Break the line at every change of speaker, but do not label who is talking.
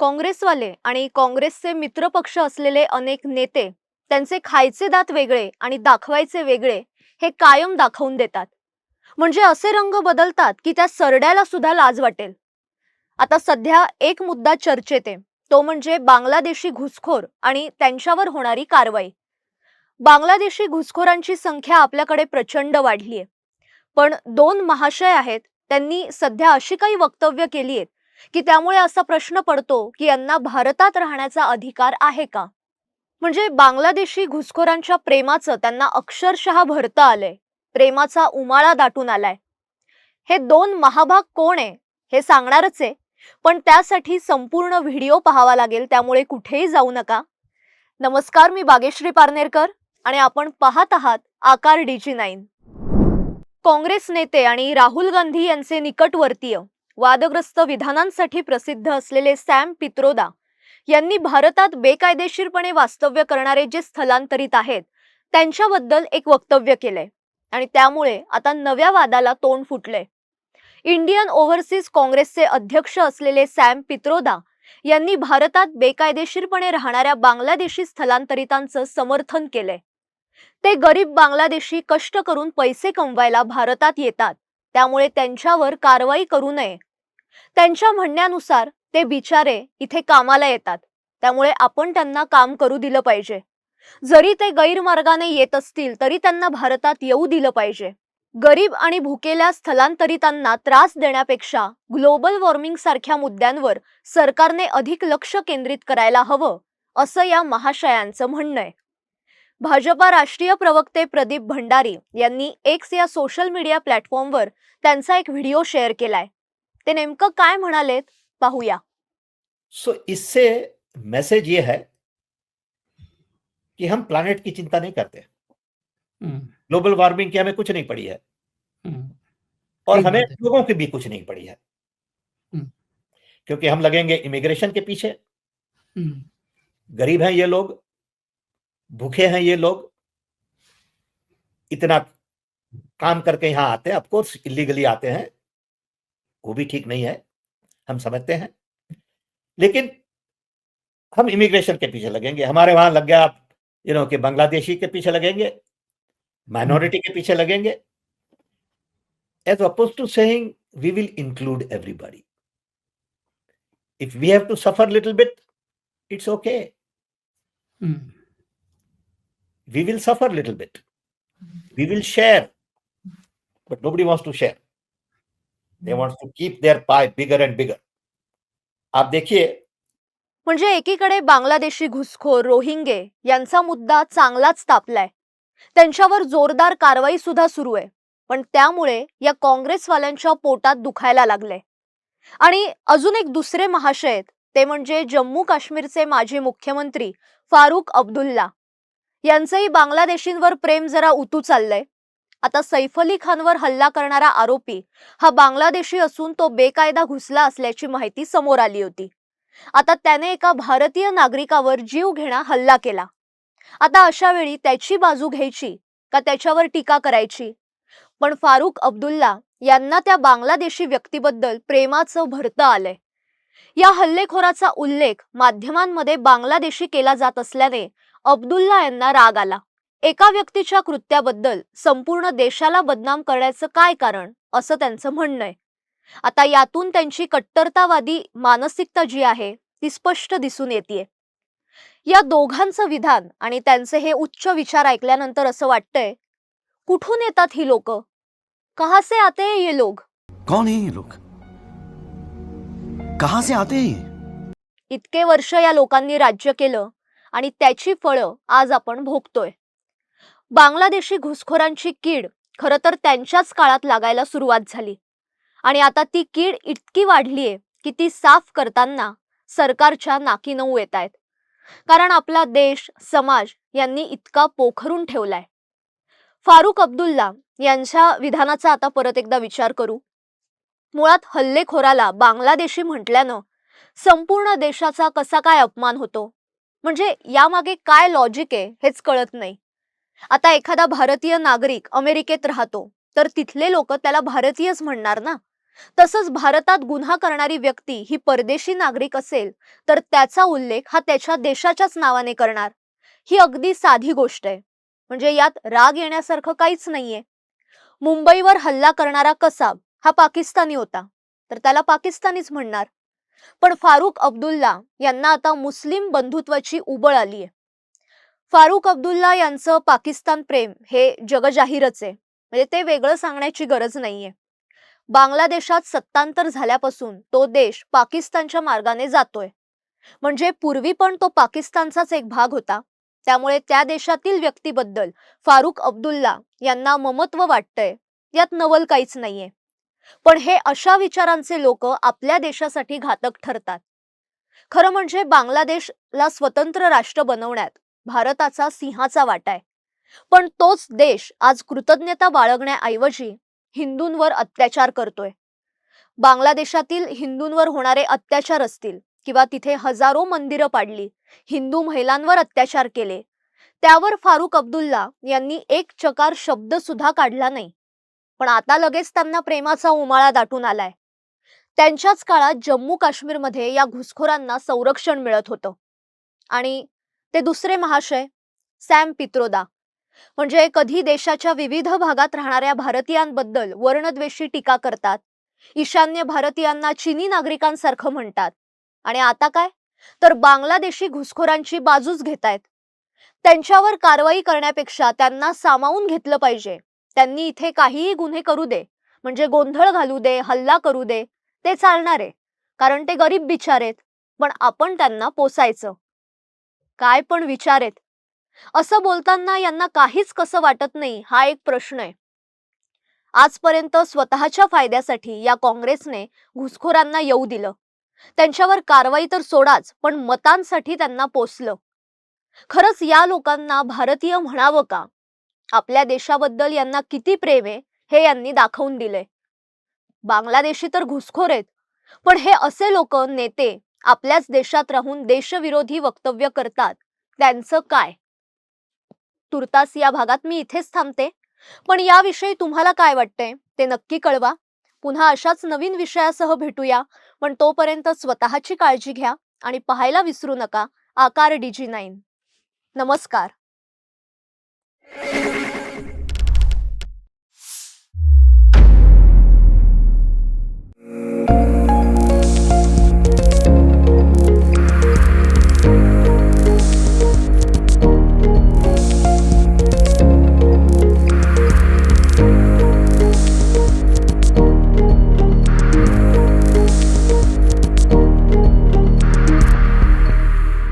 काँग्रेसवाले आणि काँग्रेसचे मित्रपक्ष असलेले अनेक नेते त्यांचे खायचे दात वेगळे आणि दाखवायचे वेगळे हे कायम दाखवून देतात. म्हणजे असे रंग बदलतात की त्या सरड्याला सुद्धा लाज वाटेल. आता सध्या एक मुद्दा चर्चेत आहे तो म्हणजे बांगलादेशी घुसखोर आणि त्यांच्यावर होणारी कारवाई. बांगलादेशी घुसखोरांची संख्या आपल्याकडे प्रचंड वाढली आहे पण दोन महाशय आहेत त्यांनी सध्या अशी काही वक्तव्य केली आहेत की त्यामुळे असा प्रश्न पडतो की यांना भारतात राहण्याचा अधिकार आहे का? म्हणजे बांगलादेशी घुसखोरांच्या प्रेमाचं त्यांना अक्षरशः भरतं आलंय. प्रेमाचा उमाळा दाटून आलाय. हे दोन महाभाग कोण आहे हे सांगणारच आहे. पण त्यासाठी संपूर्ण व्हिडिओ पाहावा लागेल त्यामुळे कुठेही जाऊ नका. नमस्कार मी बागेश्री पारनेरकर आणि आपण पाहत आहात आकार डीजी नाईन. काँग्रेस नेते आणि राहुल गांधी यांचे निकटवर्तीय. वादग्रस्त विधानांसाठी प्रसिद्ध असलेले सॅम पित्रोदा यांनी भारतात बेकायदेशीरपणे वास्तव्य करणारे जे स्थलांतरित आहेत त्यांच्याबद्दल एक वक्तव्य केले आणि त्यामुळे आता नव्या वादाला तोंड फुटले इंडियन ओव्हरसीज काँग्रेसचे अध्यक्ष असलेले सॅम पित्रोदा यांनी भारतात बेकायदेशीरपणे राहणाऱ्या बांगलादेशी स्थलांतरितांचं समर्थन केलंय. ते गरीब बांगलादेशी कष्ट करून पैसे कमवायला भारतात येतात. त्यामुळे त्यांच्यावर कारवाई करू नये त्यांच्या म्हणण्यानुसार ते बिचारे इथे कामाला येतात. त्यामुळे आपण त्यांना काम करू दिलं पाहिजे. जरी ते गैरमार्गाने येत असतील तरी त्यांना भारतात येऊ दिलं पाहिजे. गरीब आणि भुकेल्या स्थलांतरितांना त्रास देण्यापेक्षा ग्लोबल वॉर्मिंग सारख्या मुद्द्यांवर सरकारने अधिक लक्ष केंद्रित करायला हवं असं या महाशयांचं म्हणणं आहे. भाजपा राष्ट्रीय प्रवक्ते प्रदीप भंडारी यांनी एक्स या सोशल मीडिया प्लॅटफॉर्मवर त्यांचा एक व्हिडिओ शेअर केलाय. ते नेमकं काय म्हणालेत? पाहूया.
सो इससे मैसेज ये है कि हम प्लानेट की चिंता नहीं करते।
हम्म,
ग्लोबल वार्मिंग की हमें कुछ नहीं पड़ी है।
हम्म,
और हमें लोगों की भी कुछ नहीं पड़ी है।
हम्म।
क्योंकि हम लगेंगे इमिग्रेशन के पीछे।
हम्म,
गरीब हैं ये लोग भूखे हैं ये लोग। इतना काम करके यहाँ आते हैं ऑफकोर्स इलीगली आते हैं। वो भी ठीक नहीं है हम समझते हैं। लेकिन हम इमिग्रेशन के पीछे लगेंगे। हमारे वहाँ लग गया आप यू नो कि बांग्लादेशी के पीछे लगेंगे माइनॉरिटी के पीछे लगेंगे। As opposed to saying we will include everybody if we have to suffer little bit it's okay we will suffer a little bit. We will share, but nobody wants to share. They want to keep their pie bigger and बिगर आप देखिए
म्हणजे एकीकडे बांगलादेशी घुसखोर रोहिंगे यांचा मुद्दा चांगलाच तापलाय. त्यांच्यावर जोरदार कारवाई सुद्धा सुरू आहे. पण त्यामुळे या काँग्रेसवाल्यांच्या पोटात दुखायला लागले आणि अजून एक दुसरे महाशय आहेत. ते म्हणजे जम्मू काश्मीरचे माजी मुख्यमंत्री फारुख अब्दुल्ला. यांचंही बांगलादेशींवर प्रेम जरा उतू चाललंय. आता सैफ अली खानवर हल्ला करणारा आरोपी हा बांगलादेशी असून तो बेकायदा घुसला असल्याची माहिती समोर आली होती. आता त्याने एका भारतीय नागरिकावर जीव घेणा हल्ला केला. आता अशा वेळी त्याची बाजू घ्यायची का त्याच्यावर टीका करायची? पण फारुख अब्दुल्ला यांना त्या बांगलादेशी व्यक्तीबद्दल प्रेमाचं भरतं आलंय. या हल्लेखोराचा उल्लेख माध्यमांमध्ये बांगलादेशी केला जात असल्याने अब्दुल्ला यांना राग आला. एका व्यक्तीच्या कृत्याबद्दल संपूर्ण देशाला बदनाम करण्याचं काय कारण असं त्यांचं म्हणणं आहे. आता यातून त्यांची कट्टरतावादी मानसिकता जी आहे ती स्पष्ट दिसून येते या दोघांचं विधान आणि त्यांचे हे उच्च विचार ऐकल्यानंतर असं वाटतंय कुठून येतात ही लोक? कहा से आते हैं ये लोग?
कौन है ये लोग? कहां से आते हैं
इतके वर्ष या लोकांनी राज्य केलं आणि त्याची फळं आज आपण भोगतोय. बांगलादेशी घुसखोरांची कीड खरं तर त्यांच्याच काळात लागायला सुरुवात झाली. आणि आता ती कीड इतकी वाढलीये की ती साफ करताना सरकारच्या नाकी नऊ येत आहेत. कारण आपला देश समाज यांनी इतका पोखरून ठेवलाय. फारुख अब्दुल्ला यांच्या विधानाचा आता परत एकदा विचार करू. मुळात हल्लेखोराला बांगलादेशी म्हटल्यानं संपूर्ण देशाचा कसा काय अपमान होतो? म्हणजे यामागे काय लॉजिक आहे हेच कळत नाही. आता एखादा भारतीय नागरिक अमेरिकेत राहतो तर तिथले लोक त्याला भारतीयच म्हणणार ना? तसंच भारतात गुन्हा करणारी व्यक्ती ही परदेशी नागरिक असेल तर त्याचा उल्लेख हा त्याच्या देशाच्याच नावाने करणार. ही अगदी साधी गोष्ट आहे. म्हणजे यात राग येण्यासारखं काहीच नाहीये. मुंबईवर हल्ला करणारा कसाब हा पाकिस्तानी होता तर त्याला पाकिस्तानीच म्हणणार. पण फारुख अब्दुल्ला यांना आता मुस्लिम बंधुत्वाची उबळ आलीय. फारुख अब्दुल्ला यांचं पाकिस्तान प्रेम हे जगजाहीरच आहे. म्हणजे ते वेगळं सांगण्याची गरज नाहीये. बांगलादेशात सत्तांतर झाल्यापासून तो देश पाकिस्तानच्या मार्गाने जातोय. म्हणजे पूर्वी पण तो पाकिस्तानचाच एक भाग होता. त्यामुळे त्या देशातील व्यक्तीबद्दल फारुख अब्दुल्ला यांना ममत्व वाटतंय. यात नवल काहीच नाहीये. पण हे अशा विचारांचे लोक आपल्या देशासाठी घातक ठरतात. खरं म्हणजे बांगलादेशला स्वतंत्र राष्ट्र बनवण्यात भारताचा सिंहाचा वाटा आहे. पण तोच देश आज कृतज्ञता बाळगण्याऐवजी हिंदूंवर अत्याचार करतोय. बांगलादेशातील हिंदूंवर होणारे अत्याचार असतील किंवा तिथे हजारो मंदिरं पाडली हिंदू महिलांवर अत्याचार केले त्यावर फारुख अब्दुल्ला यांनी एक चकार शब्द सुद्धा काढला नाही. पण आता लगेच त्यांना प्रेमाचा उमाळा दाटून आलाय. त्यांच्याच काळात जम्मू काश्मीरमध्ये या घुसखोरांना संरक्षण मिळत होतं. आणि ते दुसरे महाशय सॅम पित्रोदा. म्हणजे कधी देशाच्या विविध भागात राहणाऱ्या भारतीयांबद्दल वर्णद्वेषी टीका करतात. ईशान्य भारतीयांना चिनी नागरिकांसारखं म्हणतात. आणि आता काय? तर बांगलादेशी घुसखोरांची बाजूच घेतायत. त्यांच्यावर कारवाई करण्यापेक्षा त्यांना सामावून घेतलं पाहिजे. त्यांनी इथे काहीही गुन्हे करू दे. म्हणजे गोंधळ घालू दे हल्ला करू दे ते चालणार आहे. कारण ते गरीब बिचार आहेत पण आपण त्यांना पोसायचं. काय पण विचार आहेत असं बोलताना यांना काहीच कसं वाटत नाही हा एक प्रश्न आहे. आजपर्यंत स्वतःच्या फायद्यासाठी या काँग्रेसने घुसखोरांना येऊ दिलं. त्यांच्यावर कारवाई तर सोडाच पण मतांसाठी त्यांना पोचलं खरंच या लोकांना भारतीय म्हणावं का? आपल्या देशाबद्दल यांना किती प्रेम आहे हे यांनी दाखवून दिलंय. बांगलादेशी तर घुसखोर आहेत. पण हे असे लोक नेते आपल्याच देशात राहून देशविरोधी वक्तव्य करतात. त्यांचं काय? तुर्तास या भागात मी इथेच थांबते. पण याविषयी तुम्हाला काय वाटतंय? ते नक्की कळवा. पुन्हा अशाच नवीन विषयासह भेटूया. पण तोपर्यंत स्वतःची काळजी घ्या आणि पाहायला विसरू नका. आकार डीजी नाईन. नमस्कार.